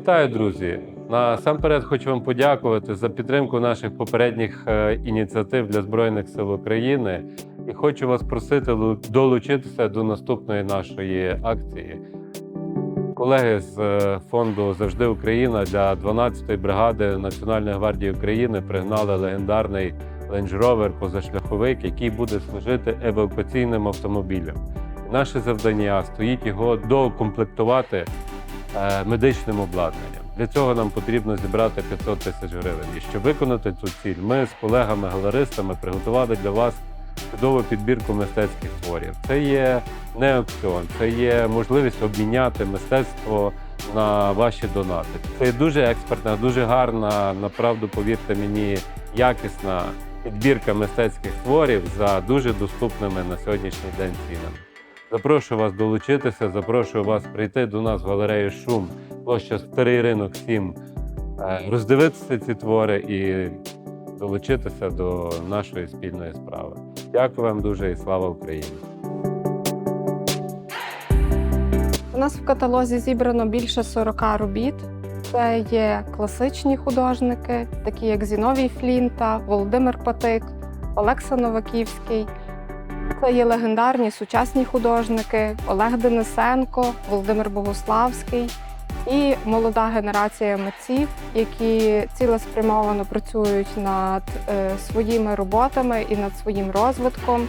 Вітаю, друзі! Насамперед хочу вам подякувати за підтримку наших попередніх е, ініціатив для Збройних сил України і хочу вас просити долучитися до наступної нашої акції. Колеги з е, фонду Завжди Україна для 12-ї бригади Національної гвардії України пригнали легендарний Rover позашляховик, який буде служити евакуаційним автомобілем. Наше завдання стоїть його доукомплектувати медичним обладнанням. Для цього нам потрібно зібрати 500 тисяч гривень. І щоб виконати цю ціль, ми з колегами-галеристами приготували для вас чудову підбірку мистецьких творів. Це є не аукціон, це є можливість обміняти мистецтво на ваші донати. Це дуже експертна, дуже гарна, направду, повірте мені, якісна підбірка мистецьких творів за дуже доступними на сьогоднішній день цінами. Запрошую вас долучитися, запрошую вас прийти до нас в галерею Шум, площа Старий ринок 7, е, роздивитися ці твори і долучитися до нашої спільної справи. Дякую вам дуже і слава Україні! У нас в каталозі зібрано більше 40 робіт. Це є класичні художники, такі як Зіновій Флінта, Володимир Патик, Олекса Новаківський. Це є легендарні сучасні художники Олег Денисенко, Володимир Богославський і молода генерація митців, які цілеспрямовано працюють над е, своїми роботами і над своїм розвитком,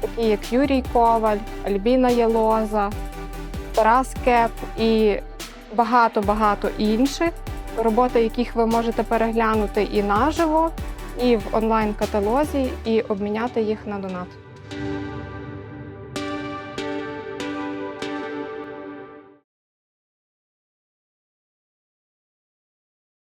такі як Юрій Коваль, Альбіна Єлоза, Тарас Кеп і багато-багато інших, роботи яких ви можете переглянути і наживо, і в онлайн-каталозі, і обміняти їх на донат.